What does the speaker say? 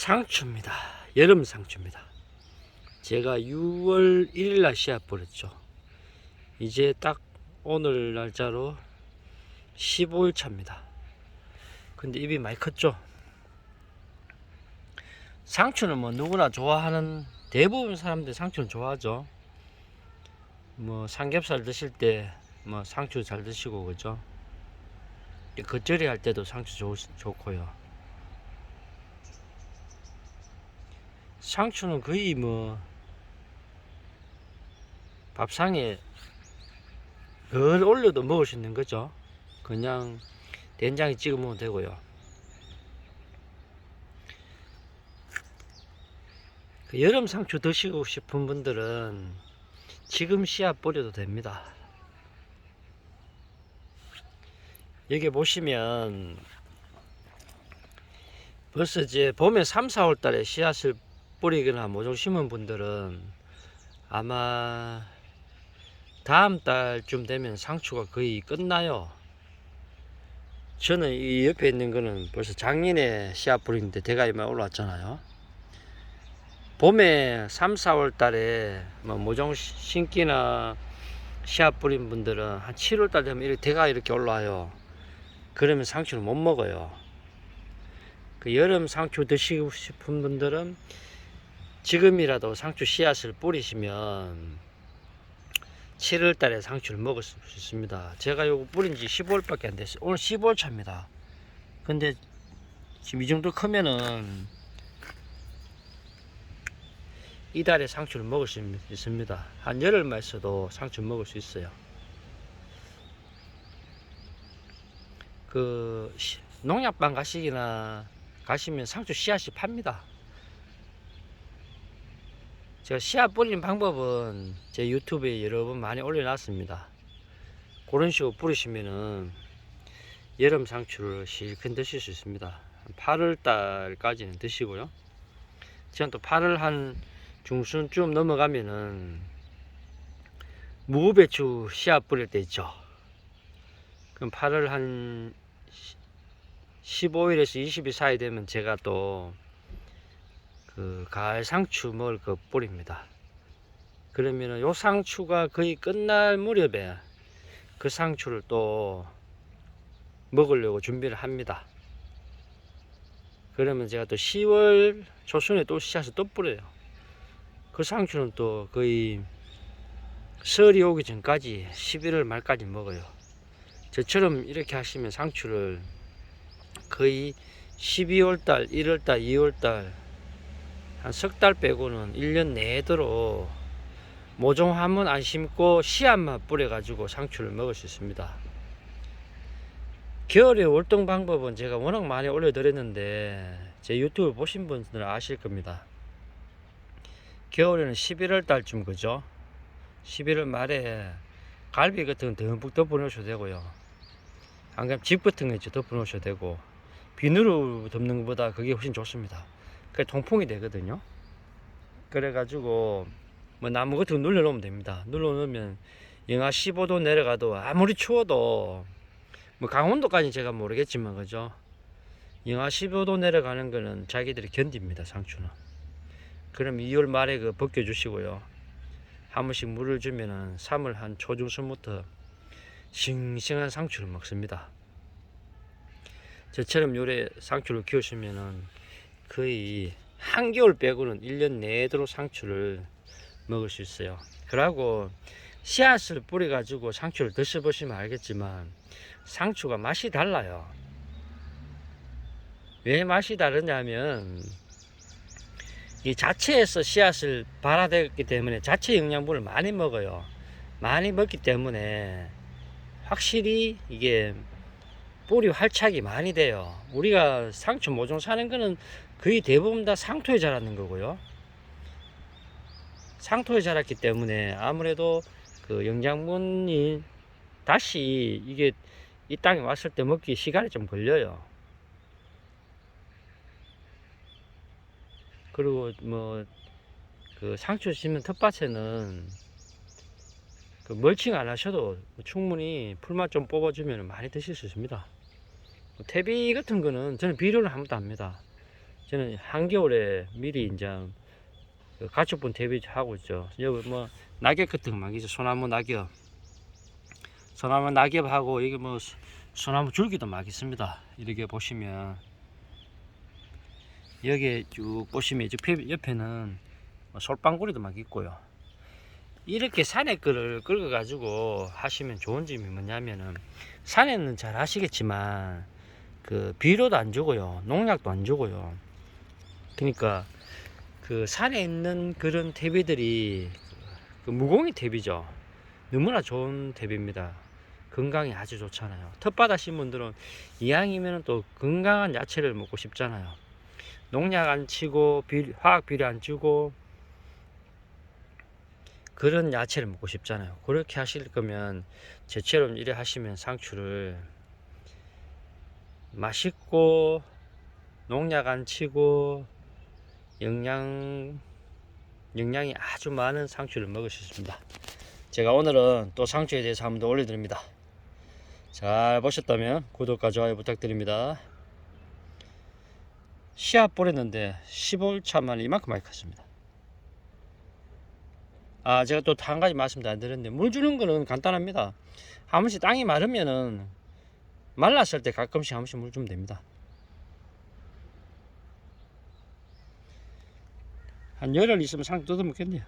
상추입니다. 여름 상추입니다. 제가 6월 1일 날 씨앗 뿌렸죠. 이제 딱 오늘 날짜로 15일 차입니다. 근데 입이 많이 컸죠. 상추는 뭐 누구나 좋아하는 대부분 사람들이 상추는 좋아하죠. 뭐 삼겹살 드실 때 뭐 상추 잘 드시고 그죠. 겉절이 할 때도 상추 좋, 좋고요. 상추는 거의 뭐 밥상에 늘 올려도 먹을 수 있는 거죠. 그냥 된장에 찍어 먹으면 되고요. 그 여름 상추 드시고 싶은 분들은 지금 씨앗 뿌려도 됩니다. 여기 보시면 벌써 이제 봄에 3, 4월 달에 씨앗을 뿌리거나 모종 심은 분들은 아마 다음 달쯤 되면 상추가 거의 끝나요. 저는 이 옆에 있는 거는 벌써 작년에 씨앗 뿌리는데 대가리만 올라왔잖아요. 봄에 3, 4월 달에 뭐 모종 시- 심기나 씨앗 뿌린 분들은 한 7월 달 되면 이렇게 대가 이렇게 올라와요. 그러면 상추를 못 먹어요. 그 여름 상추 드시고 싶은 분들은 지금이라도 상추 씨앗을 뿌리시면 7월 달에 상추를 먹을 수 있습니다. 제가 요거 뿌린 지 15일밖에 안 됐어요. 오늘 15일 차입니다. 근데 지금 이 정도 크면은 이달에 상추를 먹을 수 있- 있습니다. 한 열흘만 있어도 상추 먹을 수 있어요. 그 시- 농약방 가시기나 가시면 상추 씨앗이 팝니다. 제가 씨앗 뿌리는 방법은 제 유튜브에 여러 번 많이 올려놨습니다. 그런 식으로 뿌리시면은 여름 상추를 실컷 드실 수 있습니다. 8월 달까지는 드시고요. 지금 또 8월 한 중순쯤 넘어가면은 무배추 씨앗 뿌릴 때 있죠. 그럼 8월 한 15일에서 20일 사이 되면 제가 또 그 가을 상추 먹을 거 뿌립니다. 그러면은 요 상추가 거의 끝날 무렵에 그 상추를 또 먹으려고 준비를 합니다. 그러면 제가 또 10월 초순에 또 씨앗을 또 뿌려요. 그 상추는 또 거의 설이 오기 전까지 11월 말까지 먹어요. 저처럼 이렇게 하시면 상추를 거의 12월 달, 1월 달, 2월 달, 한 석 달 빼고는 1년 내도록 모종 한 번 안 심고 씨앗만 뿌려가지고 상추를 먹을 수 있습니다. 겨울에 월동 방법은 제가 워낙 많이 올려드렸는데 제 유튜브 보신 분들은 아실 겁니다. 겨울에는 11월 달쯤 그죠? 11월 말에 갈비 같은 건 듬뿍 덮어 놓으셔도 되고요. 안 그러면 집 같은 거 있죠. 덮어 놓으셔도 되고 비누로 덮는 것보다 그게 훨씬 좋습니다. 그게 통풍이 되거든요. 그래가지고 뭐 나무 같은 거 눌러 놓으면 됩니다. 눌러 놓으면 영하 15도 내려가도 아무리 추워도 뭐 강원도까지 제가 모르겠지만 그죠. 영하 15도 내려가는 거는 자기들이 견딥니다. 상추는. 그럼 2월 말에 그 벗겨 주시고요. 한 번씩 물을 주면은 3월 한 초중순부터 싱싱한 상추를 먹습니다. 저처럼 요래 상추를 키우시면은 거의 한겨울 빼고는 1년 내도록 상추를 먹을 수 있어요. 그러고 씨앗을 뿌려가지고 상추를 드셔보시면 알겠지만 상추가 맛이 달라요. 왜 맛이 다르냐면 이 자체에서 씨앗을 발화되었기 때문에 자체 영양분을 많이 먹어요. 많이 먹기 때문에 확실히 이게 뿌리 활착이 많이 돼요. 우리가 상추 모종 사는 거는 거의 대부분 다 상토에 자라는 거고요. 상토에 자랐기 때문에 아무래도 그 영양분이 다시 이게 이 땅에 왔을 때 먹기 시간이 좀 걸려요. 그리고 뭐 그 상추 심은 텃밭에는 그 멀칭 안 하셔도 충분히 풀만 좀 뽑아주면 많이 드실 수 있습니다. 뭐 퇴비 같은 거는 저는 비료를 한 번도 안 합니다. 저는 한겨울에 미리 이제 그 가축분 대비하고 있죠. 여기 뭐 낙엽 같은 거 막 있죠. 소나무 낙엽. 소나무 낙엽하고 이게 뭐 소- 소나무 줄기도 막 있습니다. 이렇게 보시면 여기 쭉 보시면 저 옆에- 옆에는 뭐 솔방구리도 막 있고요. 이렇게 산에 끌을 끌어 가지고 하시면 좋은 점이 뭐냐면은 산에는 잘 아시겠지만 그 비료도 안 주고요 농약도 안 주고요 그러니까 그 산에 있는 그런 퇴비들이 그 무공이 퇴비죠. 너무나 좋은 퇴비입니다. 건강에 아주 좋잖아요. 텃밭 하신 분들은 이왕이면 또 건강한 야채를 먹고 싶잖아요. 농약 안 치고 비, 화학 비료 안 주고 그런 야채를 먹고 싶잖아요. 그렇게 하실 거면 제처럼 이래 하시면 상추를 맛있고 농약 안 치고 영양 영양이 아주 많은 상추를 먹을 수 있습니다. 제가 오늘은 또 상추에 대해서 한번 더 올려드립니다. 잘 보셨다면 구독과 좋아요 부탁드립니다. 씨앗 뿌렸는데 15일 만에 이만큼 많이 컸습니다. 아 제가 또 한 가지 말씀도 안 드렸는데 물 주는 거는 간단합니다. 한 번씩 땅이 마르면은 말랐을 때 가끔씩 한 번씩 물 주면 됩니다. 한 열흘 있으면 상 뜯어 먹겠네요.